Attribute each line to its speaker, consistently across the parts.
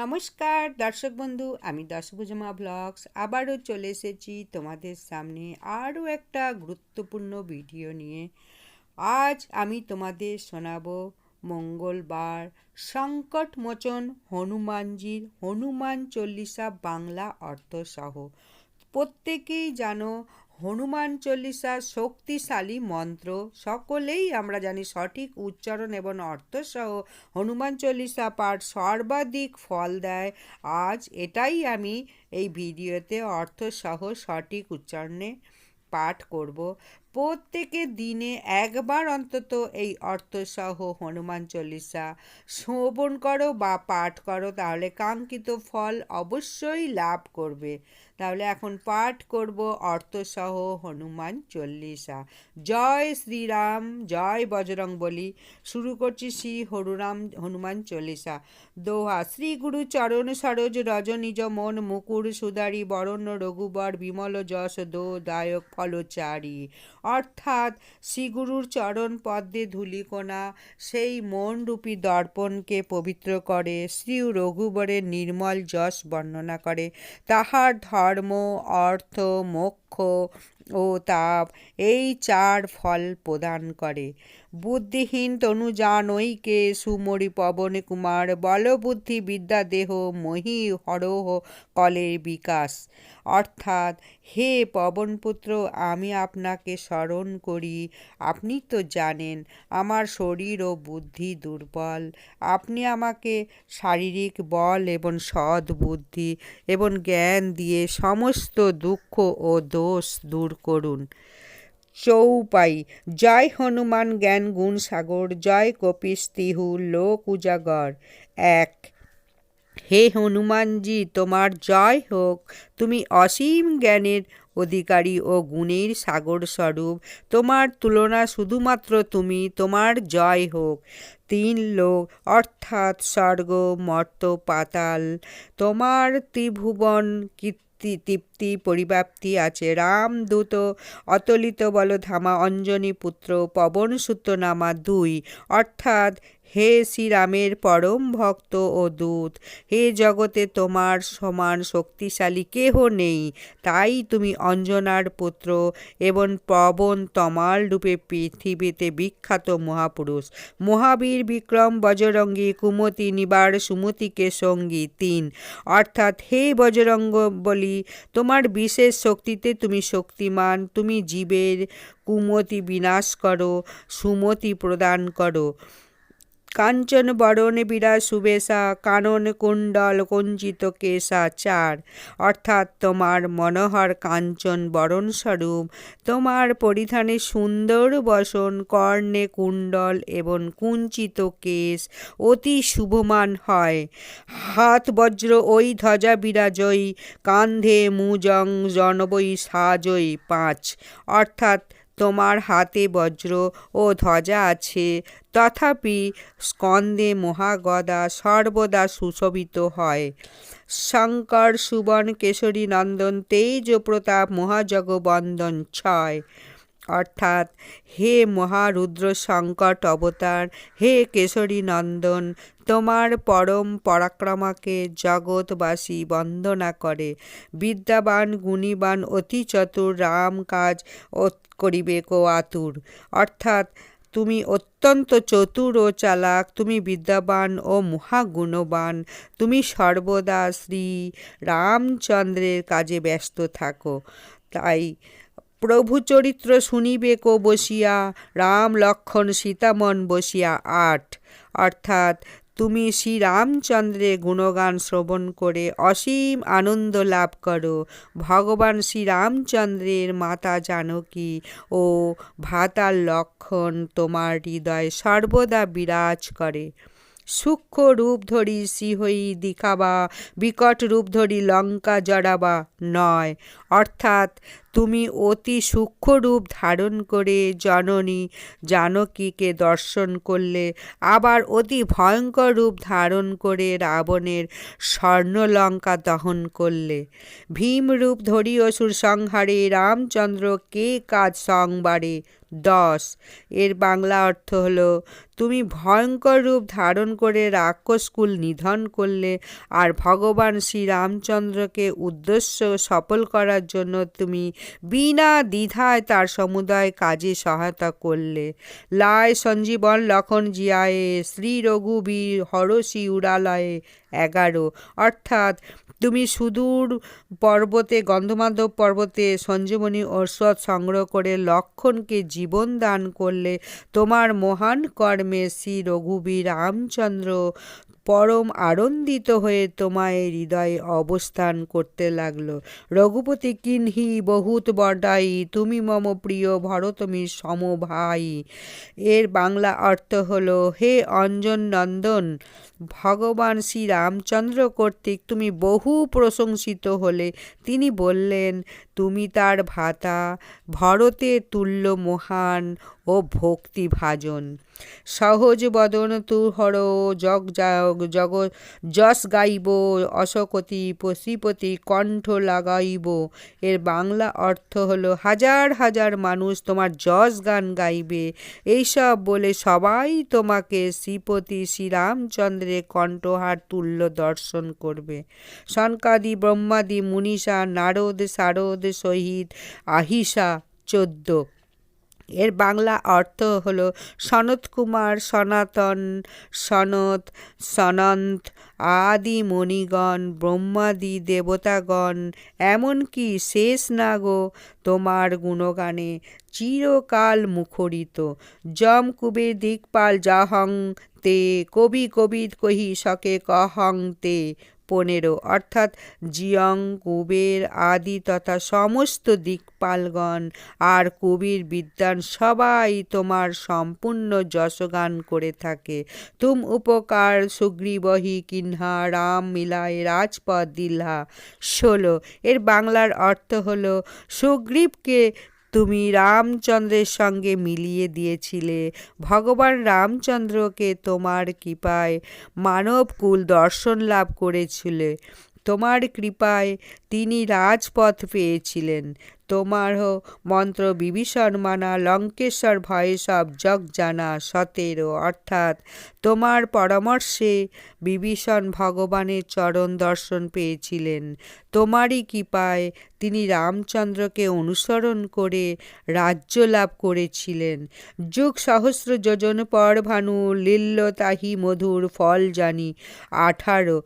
Speaker 1: নমস্কার, দর্শক বন্ধু, আমি দশভুজমা ব্লগস। আবারও চলে এসেছি তোমাদের সামনে আরও একটা গুরুত্বপূর্ণ ভিডিও নিয়ে। আজ আমি তোমাদের শোনাবো মঙ্গলবার সংকটমোচন হনুমানজির হনুমান চল্লিশা বাংলা অর্থসহ। প্রত্যেকেই জানো হনুমান চল্লিশা শক্তিশালী মন্ত্র। সকলেই আমরা জানি সঠিক উচ্চারণ এবং অর্থসহ হনুমান চল্লিশা পাঠ সর্বাধিক ফল দেয়। আজ এটাই আমি এই ভিডিওতে অর্থসহ সঠিক উচ্চারণে পাঠ করব। প্রত্যেকে দিনে একবার অন্তত এই অর্থসহ হনুমান চল্লিশা শ্রবণ করো বা পাঠ করো, তাহলে কাঙ্ক্ষিত ফল অবশ্যই লাভ করবে। তাহলে এখন পাঠ করব অর্থসহ হনুমান চল্লিশা। জয় শ্রীরাম, জয় বজরং বলি। শুরু করছি শ্রী হরুরাম, হনুমান চল্লিশা। দোহা, শ্রী গুরু চরণ সরোজ রজনিজ মন মুকুর সুদারি বরণ্য রঘুবর বিমল যশ দো দায়ক ফলচারী। অর্থাৎ শ্রীগুরুর চরণ পদ্মে ধুলিকোনা সেই মনরূপী দর্পণকে পবিত্র করে শ্রী রঘুবরের নির্মল যশ বর্ণনা করে, তাহার ধর্ম অর্থ মোক্ষ ও তাপ এই চার ফল প্রদান করে। বুদ্ধিহীন তনু জানৈকে সুমরি পবন কুমার, বলবুদ্ধি বিদ্যা দেহ, মহি হরহ কলের বিকাশ। অর্থাৎ, হে পবনপুত্র, আমি আপনাকে স্মরণ করি, আপনি তো জানেন, আমার শরীর ও বুদ্ধি দুর্বল। আপনি আমাকে শারীরিক বল এবং সৎ বুদ্ধি এবং জ্ঞান দিয়ে সমস্ত দুঃখ ও দোষ দূর করুন। চৌপাই। জয় হনুমান জ্ঞান গুণ সাগর, জয় কপিস তিহু লোক উজাগর। এক, হে হনুমানজি, তোমার জয় হোক। তুমি অসীম জ্ঞানের অধিকারী ও গুণের সাগর স্বরূপ। তোমার তুলনা শুধুমাত্র তুমি, তোমার জয় হোক। তিন, লোক, অর্থাৎ স্বর্গ, মর্ত, পাতাল। তোমার ত্রিভুবন কীর্তি তৃপ্তি পরিব্যাপ্তি আছে। রাম দূত অতলিত বলধামা অঞ্জনী পুত্র পবন নামা দুই। অর্থাৎ হে শ্রীরামের পরম ভক্ত ও দূত, হে জগতে তোমার সমান শক্তিশালী কেহ নেই। তাই তুমি অঞ্জনার পুত্র এবং পবন তমাল রূপে পৃথিবীতে বিখ্যাত মহাপুরুষ। মহাবীর বিক্রম বজরঙ্গী কুমতি নিবার সুমতিকে সঙ্গী তিন। অর্থাৎ হে বজরঙ্গ বলি, তোমার বিশেষ শক্তিতে তুমি শক্তিমান, তুমি জীবের কুমতি বিনাশ করো, সুমতি প্রদান করো। কাঞ্চন বরণ বিরা সুবেশা কানন কুণ্ডল কঞ্চিত কেশা চার। অর্থাৎ তোমার মনোহর কাঞ্চন বরণ স্বরূপ, তোমার পরিধানে সুন্দর বসন, কর্ণে কুণ্ডল এবং কুঞ্চিত কেশ অতি শুভমান হয়। হাত বজ্র ওই ধ্বজা বিরাজয়ী কান্ধে মুজং জনবই সাজই পাঁচ। অর্থাৎ তোমার হাতে বজ্র ও ধ্বজা আছে। তথাপি স্কন্দে মহাগদা সর্বদা সুশোভিত হয়। শঙ্কর সুবন কেশরী, নন্দন তেজ প্রতাপ মহাজগবন্দন ছয়। অর্থাৎ হে মহারুদ্র সংকট অবতার, হে কেশরী নন্দন, তোমার পরম পরাক্রমাকে জগৎবাসী বন্দনা করে। বিদ্যাবান, গুণীবান, অতি চতুর রাম কাজ করিবে কো আতুর। অর্থাৎ তুমি অত্যন্ত চতুর ও চালাক, তুমি বিদ্যাবান ও মহাগুণবান, তুমি সর্বদা শ্রী রামচন্দ্রের কাজে ব্যস্ত থাকো। তাই প্রভু চরিত্র শুনিবে কো বসিয়া, রাম লক্ষণ সীতামন বসিয়া আট। অর্থাৎ তুমি শ্রীরামচন্দ্রের গুণগান শ্রবণ করে অসীম আনন্দ লাভ করো। ভগবান শ্রীরামচন্দ্রের মাতা জানকী ও ভাতার লক্ষণ তোমার হৃদয় সর্বদা বিরাজ করে। সূক্ষ্ম রূপ ধরি সিহই দিখাবা, বিকট রূপ ধরি লঙ্কা জড়াবা নয়। অর্থাৎ তুমি অতি সূক্ষ্ম রূপ ধারণ করে জননী জানকীকে দর্শন করলে, আবার অতি ভয়ঙ্কর রূপ ধারণ করে রাবণের স্বর্ণলঙ্কা দহন করলে। ভীম রূপ ধরি অসুর সংহারে, রামচন্দ্র কে কাজ সংবারে? দশ। এর বাংলা অর্থ হলো, তুমি ভয়ঙ্কর রূপ ধারণ করে রাক্ষসকুল নিধন করলে, আর ভগবান শ্রীরামচন্দ্রকে উদ্দেশ্য সফল করার জন্য তুমি বিনা দ্বিধায় তার সমুদায় কাজে সহায়তা করলে। লায় সঞ্জীবন লক্ষণ জিয়ায়ে, শ্রী রঘুবীর হরসি উড়ালয়ে এগারো। অর্থাৎ তুমি সুদূর পর্বতে, গন্ধমাধব পর্বতে সঞ্জীবনী ঔষধ সংগ্রহ করে লক্ষণকে জীবন দান করলে তোমার মহান কর্মে শ্রী রঘুবীর রামচন্দ্র পরম আনন্দিত হয়ে তোমায় হৃদয়ে অবস্থান করতে লাগল। রঘুপতি কিনহি, বহুত বডাই তুমি মম প্রিয় ভরতমী সমভাই এর বাংলা অর্থ হলো, হে অঞ্জন নন্দন, ভগবান শ্রীরামচন্দ্র কর্তৃক তুমি বহু প্রশংসিত হলে। তিনি বললেন, তুমি তার ভাতা ভরতের তুল্য মহান ও ভক্তিভাজন। সহজ বদন তুহর জগ জগ যশ গাইব, অশকতি, পশুপতি, কণ্ঠ লাগাইব। এর বাংলা অর্থ হলো, হাজার হাজার মানুষ তোমার যশ গান গাইবে। এইসব বলে সবাই তোমাকে শ্রীপতি শ্রীরামচন্দ্রের কণ্ঠহার তুল্য দর্শন করবে। সনকাদি, ব্রহ্মাদি, মুনিষা, নারদ শারদ সহিত আহিসা চোদ্দ। এর বাংলা অর্থ হল সনত কুমার, সনাতন সনত সনন্ত, আদি মণিগণ, ব্রহ্মাদি দেবতাগণ, এমনকি শেষ নাগো তোমার গুণগানে চিরকাল মুখরিত। যম কুবের দিকপাল যাহং তে, কবি কবিদ কহি সকে কহং তে পনেরো, অর্থাৎ জিয়ং, কুবের আদি তথা সমস্ত দিকপালগণ আর কবির বিদ্যান সবাই তোমার সম্পূর্ণ যশগান করে থাকে। তুম উপকার সুগ্রীবহি কিনহা রাম মিলায় রাজপথ দিলহা। ষোলো, এর বাংলার অর্থ হলো, সুগ্রীবকে তুমি রামচন্দ্রের সঙ্গে মিলিয়ে দিয়েছিলে। ভগবান রামচন্দ্রকে তোমার কৃপায় মানবকুল দর্শন লাভ করেছিলে। তোমার কৃপায় তিনি রাজপথ পেয়েছিলেন। তোমারও মন্ত্র বিভীষণ মানা, লঙ্কেশ্বর ভয়ে সব জগ জানা, সতেরো, অর্থাৎ তোমার পরামর্শে বিভীষণ ভগবানের চরণ দর্শন পেয়েছিলেন। তোমারই কৃপায় তিনি রামচন্দ্রকে অনুসরণ করে রাজ্য লাভ করেছিলেন। যুগ সহস্র যোজন পর ভানু লিল্ল তাহি মধুর ফল জানি। আঠারো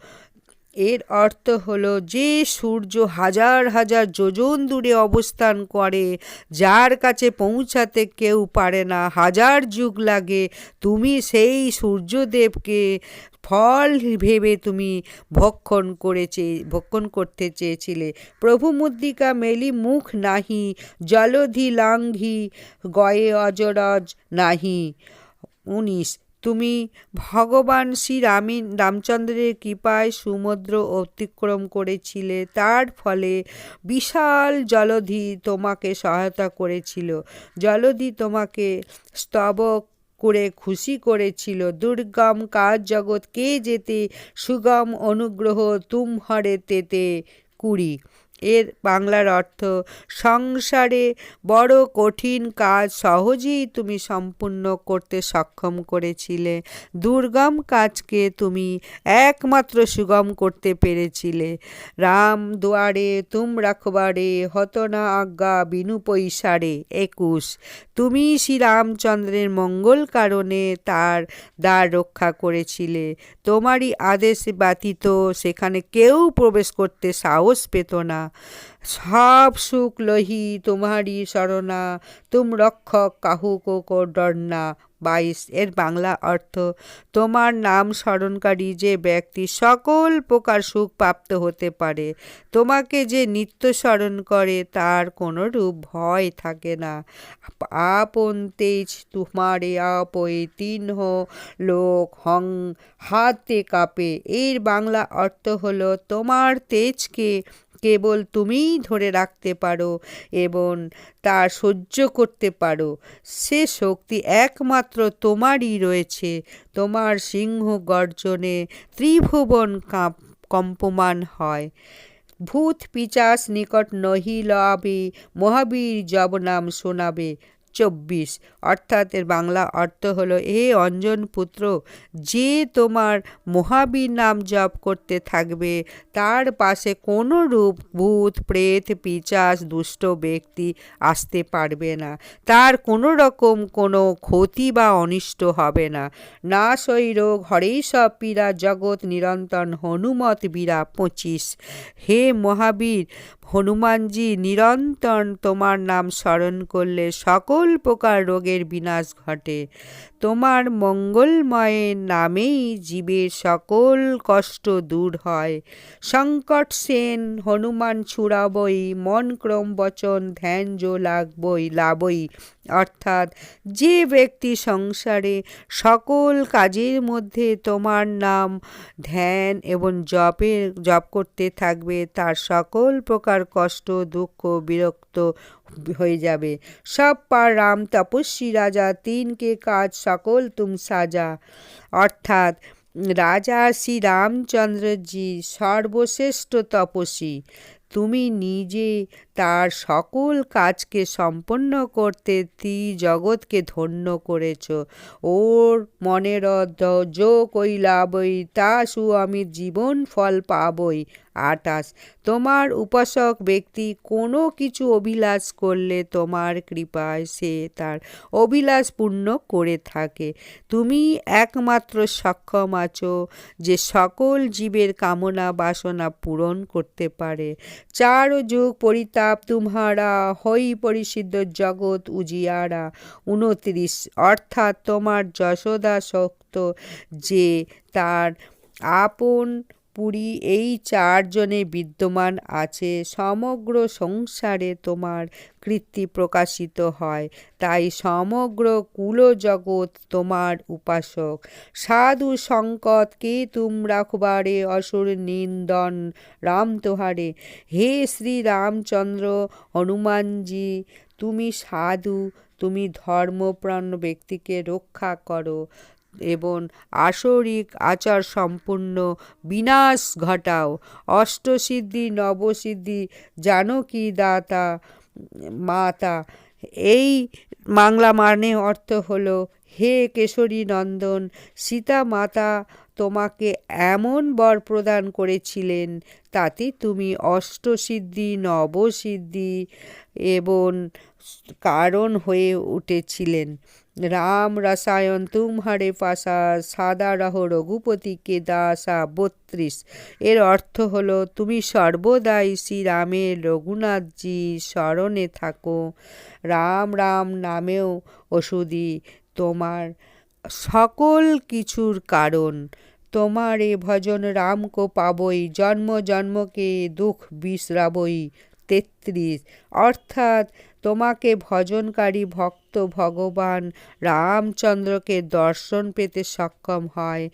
Speaker 1: এর অর্থ হলো যে সূর্য হাজার হাজার যোজন দূরে অবস্থান করে, যার কাছে পৌঁছাতে কেউ পারে না। হাজার যুগ লাগে, তুমি সেই সূর্যদেবকে ফল ভেবে তুমি ভক্ষণ করেছে, ভক্ষণ করতে চেয়েছিলে। প্রভু মুদ্রিকা মেলি মুখ নাহি জলধি লাঙ্ঘি গয়ে অজরজ নাহি। উনিশ তুমি ভগবান শ্রী রামী রামচন্দ্রের কৃপায় সমুদ্র অতিক্রম করেছিলে। তার ফলে বিশাল জলধি তোমাকে সহায়তা করেছিল। জলধি তোমাকে স্তবক করে খুশি করেছিল। দুর্গম কাজ জগৎ কে যেতে সুগম অনুগ্রহ তুম হরে তেতে কুড়ি। এর বাংলার অর্থ, সংসারে বড় কঠিন কাজ সহজেই তুমি সম্পূর্ণ করতে সক্ষম করেছিলে। দুর্গম কাজকে তুমি একমাত্র সুগম করতে পেরেছিলে। রাম দুয়ারে তুম রাখবারে হত না আজ্ঞা বিনু পৈসারে একুশ, তুমি শ্রীরামচন্দ্রের মঙ্গল কারণে তার দ্বার রক্ষা করেছিলে। তোমারই আদেশ ব্যতীত সেখানে কেউ প্রবেশ করতে সাহস পেত না। সব সুখ লহি তোমারই শরণা, তুম রক্ষক কাহু কো ডরনা বাইশ, এর বাংলা অর্থ, তোমার নাম স্মরণকারী যে ব্যক্তি সকল প্রকার সুখ প্রাপ্ত হতে পারে, তোমাকে যে নিত্য স্মরণ করে তার কোনো রূপ ভয় থাকে না। আপন তেজ তোমারে আপই তিনহ লোক হং হাতে কাঁপে। এর বাংলা অর্থ হলো তোমার তেজকে কেবল তুমিই ধরে রাখতে পারো এবং তা সহ্য করতে পারো। সে শক্তি একমাত্র তোমারই রয়েছে। তোমার সিংহ গর্জনে ত্রিভুবন কম্পমান হয়। ভূত পিচাস নিকট নহি লবে মহাবীর জব নাম শোনাবে। চব্বিশ। অর্থাৎ এর বাংলা অর্থ হলো, হে অঞ্জন পুত্র, যে তোমার মহাবীর নাম জপ করতে থাকবে, তার পাশে কোনো রূপ ভূত, প্রেত, পিচাস, দুষ্ট ব্যক্তি আসতে পারবে না। তার কোনো রকম কোনো ক্ষতি বা অনিষ্ট হবে না। না রোগ, হরেই সব পীড়া, জগৎ নিরন্তন হনুমত বীরা পঁচিশ। হে মহাবীর হনুমানজি নিরন্তর তোমার নাম স্মরণ করলে সকল প্রকার রোগের বিনাশ ঘটে। তোমার মঙ্গলময়ের নামেই জীবের সকল কষ্ট দূর হয়। সংকট সেন, হনুমান ছুড়াবই, মন ক্রম বচন, ধ্যান জো লাগবই, লাবই। অর্থাৎ যে ব্যক্তি সংসারে সকল কাজের মধ্যে তোমার নাম, ধ্যান এবং জপের, জপ করতে থাকবে, তার সকল প্রকার কষ্ট, দুঃখ, বিরক্ত হয়ে যাবে। সব পার রাম তপস্বী রাজা, তিনকে কাজ সকল তুম সাজা। অর্থাৎ রাজা শ্রী রামচন্দ্রজি সর্বশ্রেষ্ঠ তপস্বী। তুমি নিজে তার সকল কাজকে সম্পন্ন করতে তি জগৎকে ধন্য করেছ। ওর মনের যো কৈলাবই তা সু আমি জীবন ফল পাবই। আটাশ। তোমার উপাসক ব্যক্তি কোনো কিছু অভিলাষ করলে তোমার কৃপায় সে তার অভিলাষ পূর্ণ করে থাকে। তুমি একমাত্র সক্ষম আছো যে সকল জীবের কামনা বাসনা পূরণ করতে পারে। চার যুগ পরিতাপ তুমহারা হই পরিসিদ্ধ জগৎ উজিয়ারা। উনত্রিশ, অর্থাৎ তোমার যশোদা শক্ত যে তার আপন পুরী, এই চারজনে বিদ্যমান আছে। সমগ্র সংসারে তোমার কৃত্তি প্রকাশিত হয়। তাই সমগ্র কুলজগৎ তোমার উপাসক। সাধু সংকট কে তুম রাখবারে অসুর নিন্দন রাম তোহারে। হে শ্রী রামচন্দ্র হনুমানজি, তুমি সাধু, তুমি ধর্মপ্রাণ ব্যক্তিকে রক্ষা করো। এবং আসরিক আচার সম্পূর্ণ বিনাশ ঘটাও। অষ্টসিদ্ধি, নবসিদ্ধি, জানকী দাতা, মাতা। এই বাংলা মানে অর্থ হলো, হে কেশরী নন্দন, সীতা মাতা তোমাকে এমন বর প্রদান করেছিলেন তাতে তুমি অষ্টসিদ্ধি, নবসিদ্ধি এবং কারণ হয়ে উঠেছিলেন। রাম রসায়ন তুমহারে পাশা সাদা রহ রঘুপতিকে দাসা, বত্রিশ। এর অর্থ হলো, তুমি সর্বদাই শ্রীরামের রঘুনাথজি স্মরণে থাকো। রাম রাম নামেও ওষুধি, তোমার সকল কিছুর কারণ। তোমার এ ভজন রামকো পাবই, জন্ম জন্মকে দুঃখ বিশ্রাবই। তেত্রিশ। অর্থাৎ তোমাকে ভজনকারী ভক্ত ভগবান রামচন্দ্রকে দর্শন পেতে সক্ষম হয়।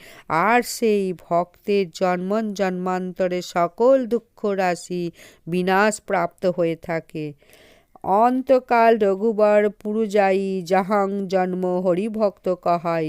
Speaker 1: আর সেই ভক্তের জন্মন জন্মান্তরে সকল দুঃখ রাশি বিনাশ প্রাপ্ত হয়ে থাকে। অন্তকাল রঘুবর পুরুজাই জাহাং জন্ম হরিভক্ত কহাই।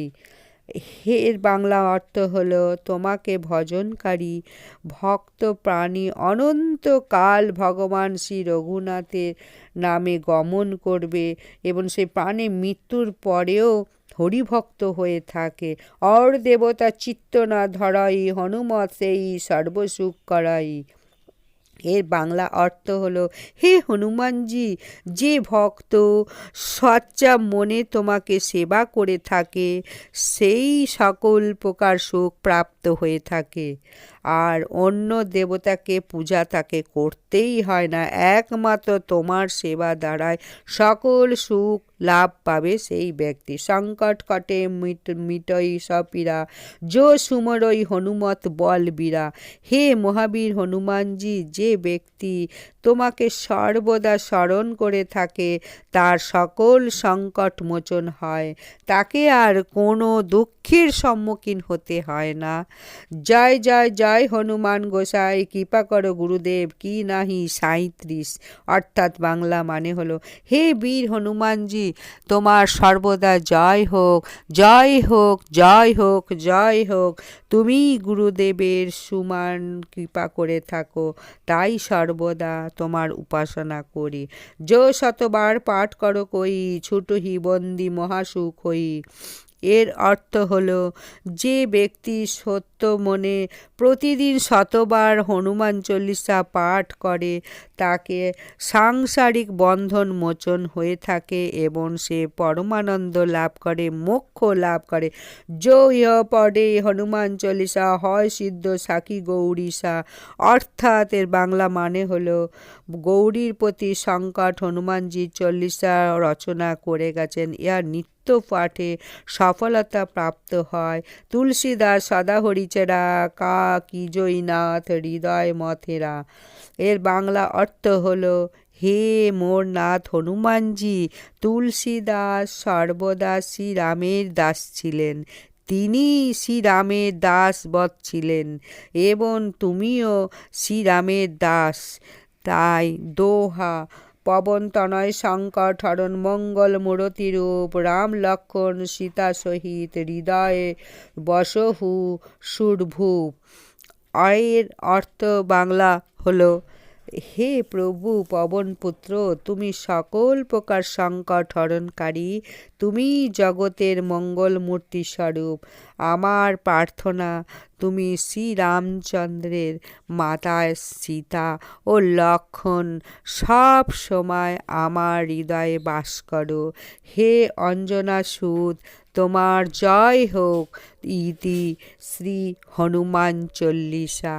Speaker 1: এর বাংলা অর্থ হলো তোমাকে ভজনকারী, ভক্ত প্রাণী অনন্তকাল ভগবান শ্রী রঘুনাথের নামে গমন করবে এবং সে প্রাণে মৃত্যুর পরেও হরিভক্ত হয়ে থাকে। অর দেবতা চিত্ত না ধরাই, হনুমত সেই সর্বসুখ করাই। এর বাংলা অর্থ হলো, হে হনুমানজি, যে ভক্ত সচ্চা মনে তোমাকে সেবা করে থাকে, সেই সকল প্রকার সুখ প্রাপ্ত হয়ে থাকে। আর অন্য দেবতাকে পূজা তাকে করতেই হয় না, একমাত্র তোমার সেবা দ্বারায় সকল সুখ লাভ পাবে সেই ব্যক্তি। সংকট কটে মিট, মিটই সপীরা যো সুমরই হনুমত বল বীরা। হে মহাবীর হনুমানজি, যে ব্যক্তি তোমাকে সর্বদা স্মরণ করে থাকে, তার সকল সংকট মোচন হয়। তাকে আর কোনো দুঃখের সম্মুখীন হতে হয় না। জয় জয় জয় হনুমান গোসাই, কৃপা করো গুরুদেব, কি নাহি সাঁত্রিশ অর্থাৎ বাংলা মানে হলো, হে বীর হনুমানজি তোমার সর্বদা জয় হোক জয় হোক জয় হোক জয় হোক। তুমি গুরুদেবের সুমান কৃপা করে থাকো, তাই সর্বদা তোমার উপাসনা করি। যো শতবার পাঠ করো কই, ছুটহি বন্দি মহাসুখ হই। এর অর্থ হলো, যে ব্যক্তি সত্য মনে প্রতিদিন শতবার হনুমান চল্লিশা পাঠ করে, তাকে সাংসারিক বন্ধন মোচন হয়ে থাকে এবং সে পরমানন্দ লাভ করে, মোক্ষ লাভ করে। জয় পদে হনুমান চল্লিশা, হয় সিদ্ধ সাকি গৌরীশা। অর্থাৎ এর বাংলা মানে হলো, গৌরীর প্রতি সংকট হনুমানজি চল্লিশা রচনা করে গেছেন ইহার নিত্য পাঠে সফলতা প্রাপ্ত হয়। তুলসীদাস সদা হরিচেরা কা কি জয়নাথ হৃদয় মথেরা। এর বাংলা অর্থ হলো, হে মোর নাথ হনুমানজি, তুলসীদাস সর্বদা শ্রীরামের দাস ছিলেন। তিনি শ্রীরামের দাস বৎ ছিলেন এবং তুমিও শ্রীরামের দাস। তাই দোহা পবন তনয় শঙ্কর হরণ মঙ্গল মূরতিরূপ, রাম লক্ষণ সীতা সহিত হৃদয়ে বসহু সুরভূপ। আয়ের অর্থ বাংলা হলো হে প্রভু পবনপুত্র তুমি সকল প্রকার সংকট হরণকারী, তুমি জগতের মঙ্গল মূর্তি স্বরূপ। আমার প্রার্থনা, তুমি শ্রীরামচন্দ্রের মাতায় সীতা ও লক্ষণ সব সময় আমার হৃদয়ে বাস করো। হে অঞ্জনা সুদ তোমার জয় হোক ইতি শ্রী হনুমান চল্লিশা।